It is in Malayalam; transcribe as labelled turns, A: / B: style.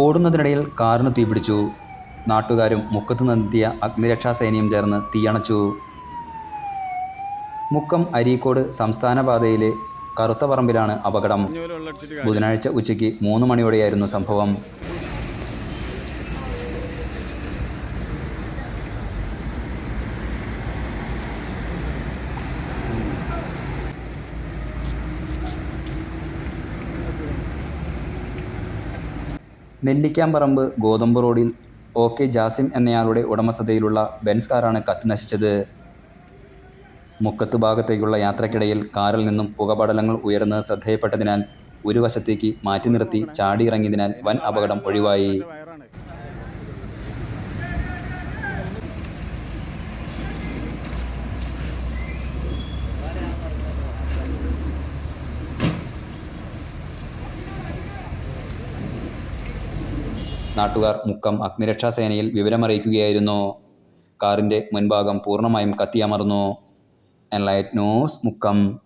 A: ഓടുന്നതിനിടയിൽ കാറിന് തീപിടിച്ചു നാട്ടുകാരും മുക്കത്ത് നിന്നെത്തിയ അഗ്നിരക്ഷാസേനയും ചേർന്ന് തീയണച്ചു മുക്കം അരീക്കോട് സംസ്ഥാന പാതയിലെ കറുത്ത പറമ്പിലാണ് അപകടം. ബുധനാഴ്ച ഉച്ചയ്ക്ക് മൂന്ന് മണിയോടെയായിരുന്നു സംഭവം. നെല്ലിക്കാമ്പറമ്പ് ഗോതമ്പ് റോഡിൽ ഒ കെ ജാസിം എന്നയാളുടെ ഉടമസ്ഥതയിലുള്ള ബെൻസ് കാറാണ് കത്തി നശിച്ചത്. മുക്കത്ത് ഭാഗത്തേക്കുള്ള യാത്രക്കിടയിൽ കാറിൽ നിന്നും പുകപടലങ്ങൾ ഉയർന്നത് ശ്രദ്ധയിൽപ്പെട്ടതിനാൽ ഒരു വശത്തേക്ക് മാറ്റി നിർത്തി ചാടിയിറങ്ങിയതിനാൽ വൻ അപകടം ഒഴിവായി. നാട്ടുകാർ മുക്കം അഗ്നിരക്ഷാസേനയിൽ വിവരമറിയിക്കുകയായിരുന്നു. കാറിന്റെ മുൻഭാഗം പൂർണമായും കത്തിയമർന്നു. Enlight news Mukkam.